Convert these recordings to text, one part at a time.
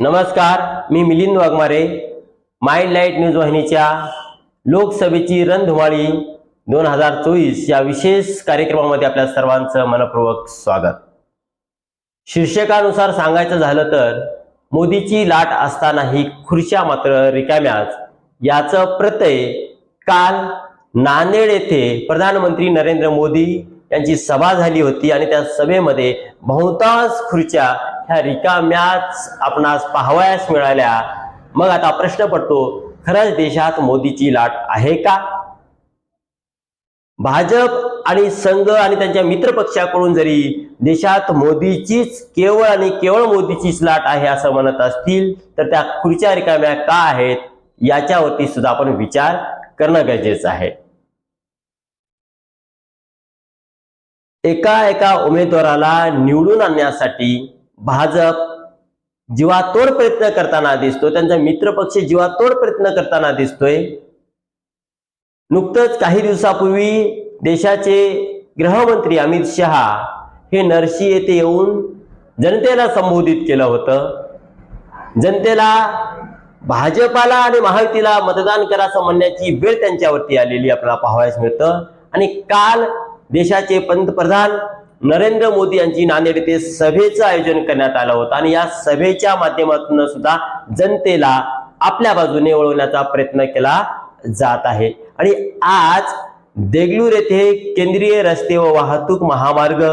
नमस्कार मी Milind Waghmare Mind Light News वाहिनीच्या लोकसभेची रणधुमाळी दोन हजार चोवीस या विशेष कार्यक्रमामध्ये आपल्या सर्वांचं मनपूर्वक स्वागत. शीर्षकानुसार सांगायचं झालं तर मोदीची लाट असतानाही खुर्च्या मात्र रिकाम्याच याचं प्रत्यय काल नांदेड येथे प्रधानमंत्री नरेंद्र मोदी यांची सभा झाली होती आणि त्या सभेमध्ये बहुतांश खुर्च्या ह्या रिकाम्याच आपणास पाहावयास मिळाल्या. मग आता प्रश्न पडतो खरंच देशात मोदीची लाट आहे का? भाजप आणि संघ आणि त्यांच्या मित्रपक्षाकडून जरी देशात मोदीचीच केवळ आणि केवळ मोदीचीच लाट आहे असं म्हणत असतील तर त्या खुर्च्या रिकाम्या का आहेत? याच्यावरती सुद्धा आपण विचार करणं गरजेचं आहे. एका एका उमेदवाराला निवडून आणण्यासाठी भाजप जीवातोड प्रयत्न करताना दिसतो त्यांचा मित्रपक्ष जीवातोड प्रयत्न करताना दिसतोय. नुकतंच काही दिवसापूर्वी देशाचे गृहमंत्री अमित शहा हे नरशी येथे येऊन जनतेला संबोधित केलं होतं. जनतेला भाजपाला आणि महायुतीला मतदान करा असं म्हणण्याची वेळ त्यांच्यावरती आलेली आपल्याला पाहावयास मिळतं. आणि काल देशाचे पंतप्रधान नरेंद्र मोदी यांची नांदेड येथे सभेचं आयोजन करण्यात आलं होतं. आणि या सभेच्या माध्यमातून सुद्धा जनतेला आपल्या बाजूने वळवण्याचा प्रयत्न केला जात आहे. आणि आज देगलूर येथे केंद्रीय रस्ते व वाहतूक महामार्ग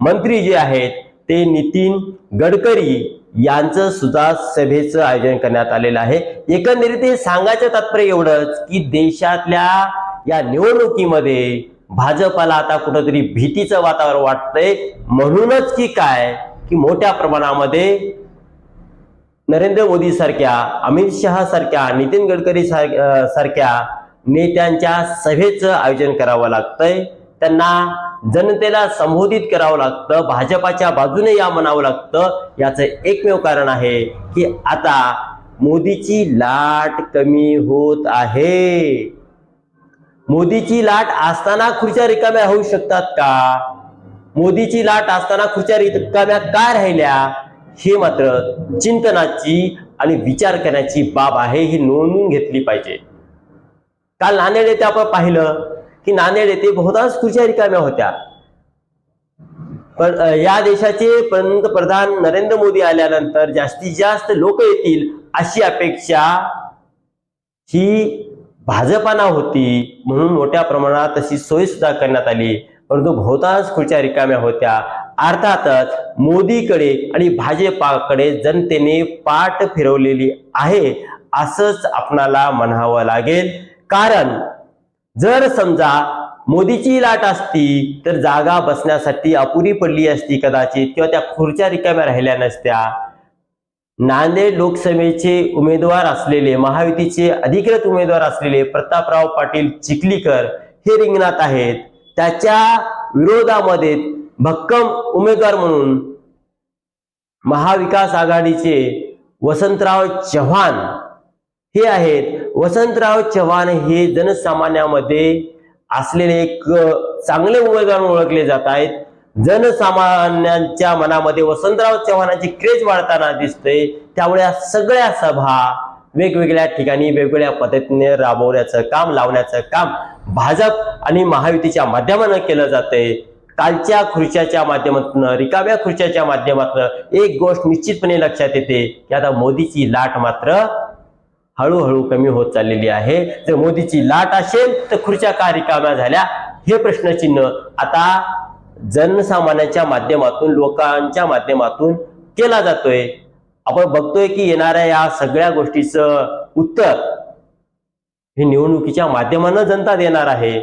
मंत्री जे आहेत ते नितीन गडकरी यांचं सुद्धा सभेचं आयोजन करण्यात आलेलं आहे. एकंदरीत हे सांगायचं तात्पर्य एवढंच की देशातल्या या निवडणुकीमध्ये भाजपाला आता कुठंतरी भीतीचं वातावरण वाटतंय. म्हणूनच की काय? की मोठ्या प्रमाणामध्ये नरेंद्र मोदी सारख्या अमित शहा सारख्या नितीन गडकरी सारख्या नेत्यांच्या सभेचं आयोजन करावं लागतंय. त्यांना जनतेला संबोधित करावं लागतं. भाजपाच्या बाजूने या म्हणावं लागतं. याचं एकमेव कारण आहे की आता मोदीची लाट कमी होत आहे. मोदीची लाट असताना खुर्च्या रिकाम्या होऊ शकतात का? मोदीची लाट असताना खुर्च्या रिकाम्या का राहिल्या? हे मात्र चिंतनाची आणि विचार करण्याची बाब आहे ही नोंदवून घेतली पाहिजे. काल नांदेड येथे आपण पाहिलं की नांदेड येथे बहुतांश खुर्च्या रिकाम्या होत्या. पण या देशाचे पंतप्रधान नरेंद्र मोदी आल्यानंतर जास्तीत जास्त लोक येतील अशी अपेक्षा ही भाजपाना होती म्हणून मोठ्या प्रमाणात तशी सोय सुद्धा करण्यात आली. परंतु बहुतांश खुर्च्या रिकाम्या होत्या. अर्थातच मोदीकडे आणि भाजपाकडे जनतेने पाठ फिरवलेली आहे असंच आपणाला म्हणावं लागेल. कारण जर समजा मोदीची लाट असती तर जागा बसण्यासाठी अपुरी पडली असती कदाचित किंवा त्या खुर्च्या रिकाम्या राहिल्या नसत्या. नांदेड लोकसभेचे उमेदवार असलेले महायुतीचे अधिकृत उमेदवार असलेले प्रतापराव पाटील चिखलीकर हे रिंगणात आहेत. त्याच्या विरोधामध्ये भक्कम उमेदवार म्हणून महाविकास आघाडीचे वसंतराव चव्हाण हे आहेत. वसंतराव चव्हाण हे जनसामान्यामध्ये असलेले एक चांगले उमेदवार ओळखले जात आहेत. जनसामान्यांच्या मनामध्ये वसंतराव चव्हाणांची क्रेज वाढताना दिसते त्यामुळे या सगळ्या सभा वेगवेगळ्या ठिकाणी वेगवेगळ्या पद्धतीने राबवण्याचं काम लावण्याचं काम भाजप आणि महायुतीच्या माध्यमानं केलं जातंय. कालच्या खुर्च्याच्या माध्यमातून रिकाव्या खुर्च्याच्या माध्यमातून एक गोष्ट निश्चितपणे लक्षात येते की आता मोदीची लाट मात्र हळूहळू कमी होत चाललेली आहे. जर मोदीची लाट असेल तर खुर्च्या का रिकाम्या झाल्या? हे प्रश्नचिन्ह आता जनसामान्यांच्या माध्यमातून लोकांच्या माध्यमातून केला जातोय. आपण बघतोय की येणाऱ्या या सगळ्या गोष्टीचं उत्तर हे निवडणुकीच्या माध्यमानं जनता देणार आहे.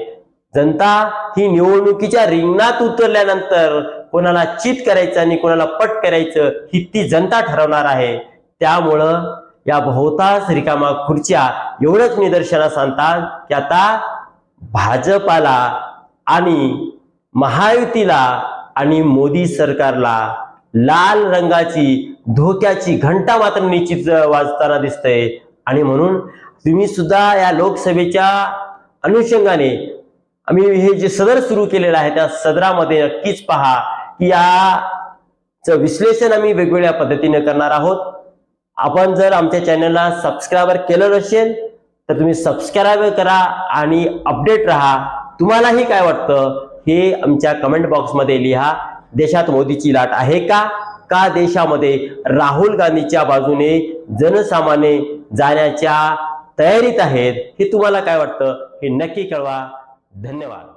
जनता ही निवडणुकीच्या रिंगणात उतरल्यानंतर कोणाला चित करायचं आणि कोणाला पट करायचं ही ती जनता ठरवणार आहे. त्यामुळं या बहुतांश रिकामा खुर्च्या एवढंच निदर्शनास आणतात की आता भाजपाला आणि महायुतीला आणि मोदी सरकारला लाल रंगाची धोक्याची घंटा मात्र निश्चित वाजताना दिसतंय. आणि म्हणून तुम्ही सुद्धा या लोकसभेच्या अनुषंगाने आम्ही हे जे सदर सुरू केलेलं आहे त्या सदरामध्ये नक्कीच पहा की याचं विश्लेषण आम्ही वेगवेगळ्या पद्धतीने करणार आहोत. आपण जर आमच्या चॅनलला सबस्क्राईबर केलं नसेल तर तुम्ही सबस्क्राईब करा आणि अपडेट राहा. तुम्हालाही काय वाटतं? हे आमच्या कमेंट बॉक्समध्ये लिहा. देशात मोदीची लाट आहे का? का देशामध्ये राहुल गांधीच्या बाजूने जनसामान्य जाण्याच्या तयारीत आहेत? हे तुम्हाला काय वाटतं? हे नक्की कळवा. धन्यवाद.